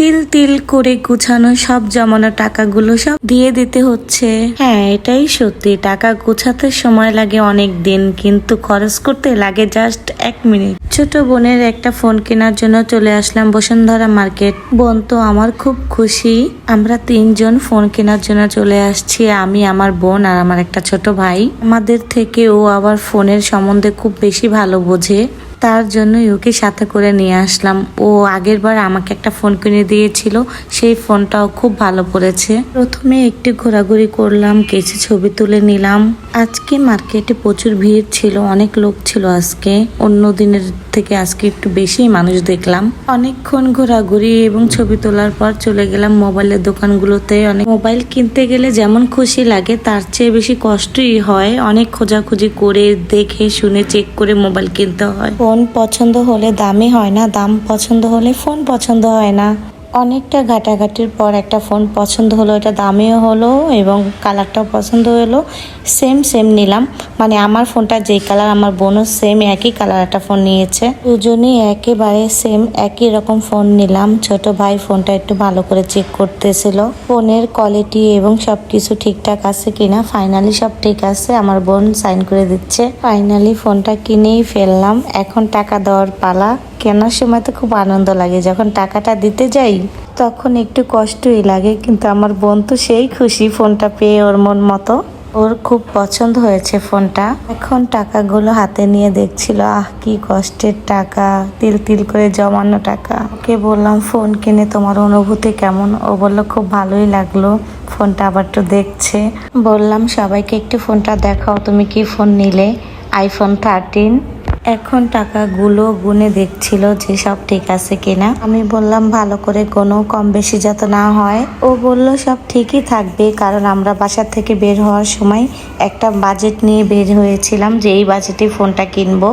তিল তিল করে গুছানো সব জমানো টাকাগুলো সব দিয়ে দিতে হচ্ছে। হ্যাঁ এটাই সত্যি। টাকা গুছাতে সময় লাগে অনেক দিন, কিন্তু খরচ করতে লাগে জাস্ট এক মিনিট। ছোট বোনের একটা ফোন কেনার জন্য চলে আসলাম বসুন্ধরা মার্কেট। বোন তো আমার খুব খুশি। আমরা তিনজন ফোন কেনার জন্য চলে আসছি, আমি, আমার বোন আর আমার একটা ছোট ভাই। আমাদের থেকে ও আবার ফোনের সম্বন্ধে খুব বেশি ভালো বোঝে। তার জন্যই ওকে সাথে করে নিয়ে আসলাম। ও আগের বার আমাকে একটা ফোন কিনে দিয়েছিল, সেই ফোনটাও খুব ভালো পড়েছে। প্রথমে একটু ঘোরাঘুরি করলাম, কিছু ছবি তুলে নিলাম। আজকে মার্কেটে প্রচুর ভিড় ছিল, অনেক লোক ছিল আজকে। অন্য দিনের থেকে আজকে একটু বেশি মানুষ দেখলাম। অনেকক্ষণ ঘোরাঘুরি এবং ছবি তোলার পর চলে গেলাম মোবাইলের দোকানগুলোতে। অনেক মোবাইল কিনতে গেলে যেমন খুশি লাগে, তার চেয়ে বেশি কষ্টই হয়। অনেক খোঁজাখুঁজি করে, দেখে, শুনে, চেক করে মোবাইল কিনতে হয়। ফোন পছন্দ হলে দামি হয় না দাম পছন্দ হলে ফোন পছন্দ হয় না। অনেকটা ঘাটাঘাটির পর একটা ফোন পছন্দ হলো, এটা দামিও হলো এবং কালারটাও পছন্দ হলো। সেম সেম নিলাম। মানে আমার ফোনটা যেই কালার আমার বোনও সেম একই কালার একটা ফোন নিয়েছে। দুজনেই একেবারে সেম একই রকম ফোন নিলাম। ছোট ভাই ফোনটা একটু ভালো করে চেক করতেছিল। ফোনের কোয়ালিটি এবং সব কিছু ঠিকঠাক আছে কিনা ফাইনালি সব ঠিক আছে, আমার বোন সাইন করে দিচ্ছে। ফাইনালি ফোনটা কিনেই ফেললাম। এখন টাকা দেওয়ার পালা। কেনার সময় তো খুব আনন্দ লাগে। যখন টাকাটা দিতে যাই তখন একটু কষ্টই লাগে, কিন্তু আমার বোন তো সেই খুশি ফোনটা পেয়ে ওর মন মতো। ওর খুব পছন্দ হয়েছে ফোনটা। এখন টাকাগুলো হাতে নিয়ে দেখছিল, আহ, কি কষ্টের টাকা, তিল তিল করে জমানো টাকা। ওকে বললাম, ফোন কিনে তোমার অনুভূতি কেমন? ও বলল, খুব ভালোই লাগল, ফোনটা আবার একটু দেখছে। বললাম, সবাইকে একটু ফোনটা দেখাও, তুমি কি ফোন নিলে? আইফোন থার্টিন এখন টাকাগুলো গুনে দেখছিল যে সব ঠিক আছে কিনা। আমি বললাম, ভালো করে কোনো কম বেশি যাতে না হয়। ও বলল, সব ঠিকই থাকবে, কারণ আমরা বাসা থেকে বের হওয়ার সময় একটা বাজেট নিয়ে বের হয়েছিলাম যে এই বাজেটে ফোনটা কিনবো।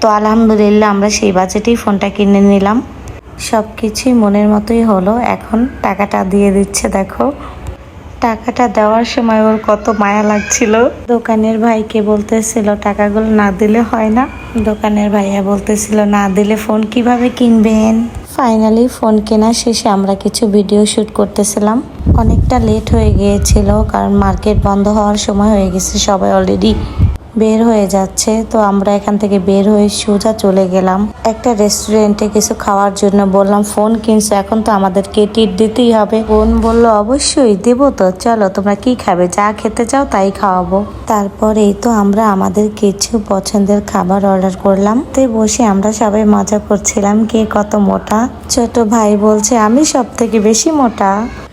তো আলহামদুলিল্লাহ আমরা সেই বাজেটেই ফোনটা কিনে নিলাম। সব কিছুই মনের মতোই হলো। এখন টাকাটা দিয়ে দিচ্ছে, দেখো। টাকাটা দেওয়ার সময় ওর কত মায়া লাগছিল। দোকানের ভাইকে বলতেছিল, টাকাগুলো না দিলে হয় না। দোকানের ভাইয়া বলতেছিল, না দিলে ফোন কীভাবে কিনবেন? ফাইনালি ফোন কেনা শেষে আমরা কিছু ভিডিও শ্যুট করতেছিলাম। অনেকটা লেট হয়ে গিয়েছিল, কারণ মার্কেট বন্ধ হওয়ার সময় হয়ে গেছে, সবাই অলরেডি বের হয়ে যাচ্ছে। তো আমরা এখান থেকে বের হয়ে সোজা চলে গেলাম। একটা রেস্টুরেন্টে কিছু খাওয়ার জন্য বললাম, ফোন কিনছো, এখন তো আমাদেরকে টিট দিতেই হবে। ফোন বলল, অবশ্যই, দেবো তো। চলো, তোমরা কি খাবে? যা খেতে চাও, তাই খাওয়াবো। তারপরেই তো আমরা আমাদের কিছু পছন্দের খাবার অর্ডার করলাম। তো বসে আমরা সবাই মজা করছিলাম, কে কত মোটা? ছোট ভাই বলছে, আমি সব থেকে বেশি মোটা।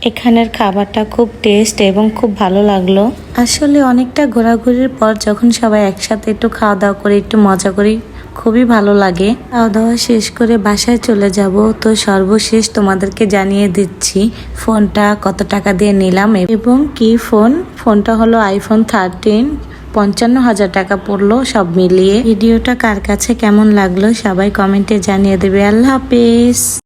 এখানের খাবারটা খুব টেস্ট এবং খুব ভালো লাগল। আসলে অনেকটা ঘোরাঘুরির পর যখন সবাই একসাথে একটু খাওয়া দাওয়া করে, একটু মজা করি, খুবই ভালো লাগে। খাওয়া দাওয়া শেষ করে বাসায় চলে যাব, তো সর্বশেষ তোমাদেরকে জানিয়ে দিচ্ছি, ফোনটা কত টাকা দিয়ে নিলাম এবং কি ফোন? ফোনটা হলো আইফোন থার্টিন পঞ্চান্ন হাজার টাকা পড়ল সব মিলিয়ে। ভিডিওটা কার কাছে কেমন লাগল সবাই কমেন্টে জানিয়ে দেবে। আল্লাহ হাফেজ।